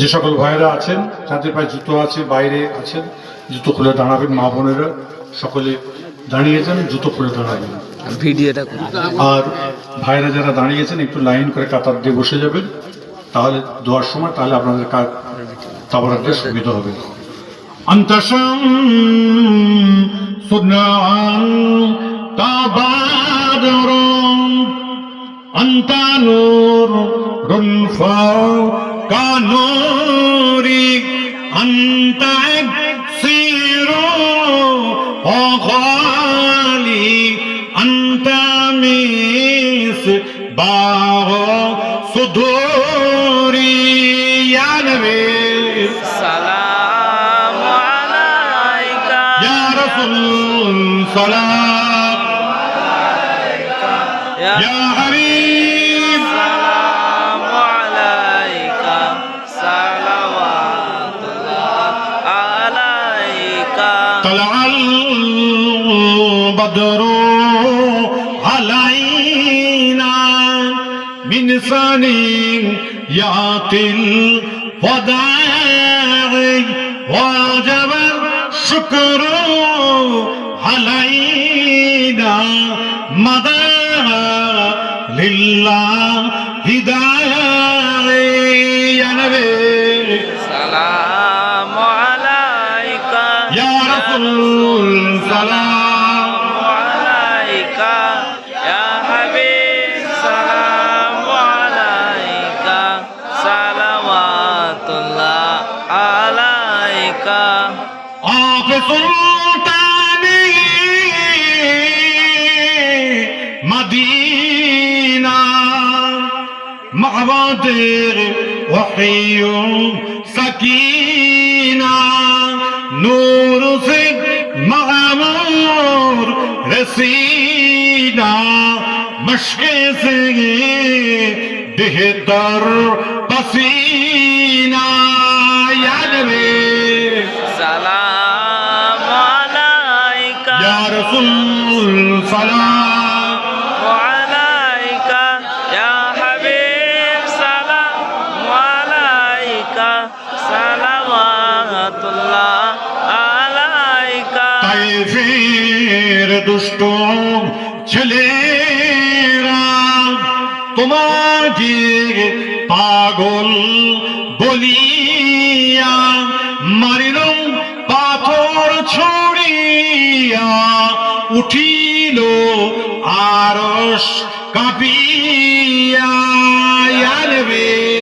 যে সকল ভাইয়েরা আছেন যাদের পায়ে জুতো আছে বাইরে আছেন জুতো খুলে দাঁড়াবেন মা বোনেরা সকলে দাঁড়িয়েছেন জুতো খুলে দাঁড়াবেন। ভিডিওটা আর ভাইরা যারা দাঁড়িয়েছেন একটু লাইন করে কাতার দিয়ে বসে যাবেন। তাহলে দোয়ার সময় তাহলে আপনাদের কাজ তাবারাতে সুবিধা হবে। আন্তশম সুনান তাবাদরুন আন্তানুর রুলফ কানুরি আন্তাক সিরো অগালি আন্তামিস বাহ সুদুরি ইয়া নবী সালাম আলাইকা। ইয়া সালাম। আলাইকা ইয়া طلع البدر علينا من ثنيات الوداع وجب الشكر علينا مدى لله هداية فكل سلام عليك يا حبيب سلام عليك صلوات الله عليك آخ سلطاني مدينة معبدر وحي سكين सीना मशे से बेहतर पसीना याद रे सलाम अलैका या रसूल सलाम अलैका या हबीब सलाम अलैका सलावतुल्लाह তাইফের দুষ্ট ছেলেরা তোমাকে পাগল বলিয়া মারিল পাথর ছড়িয়া উঠিল আরস কাঁপিয়া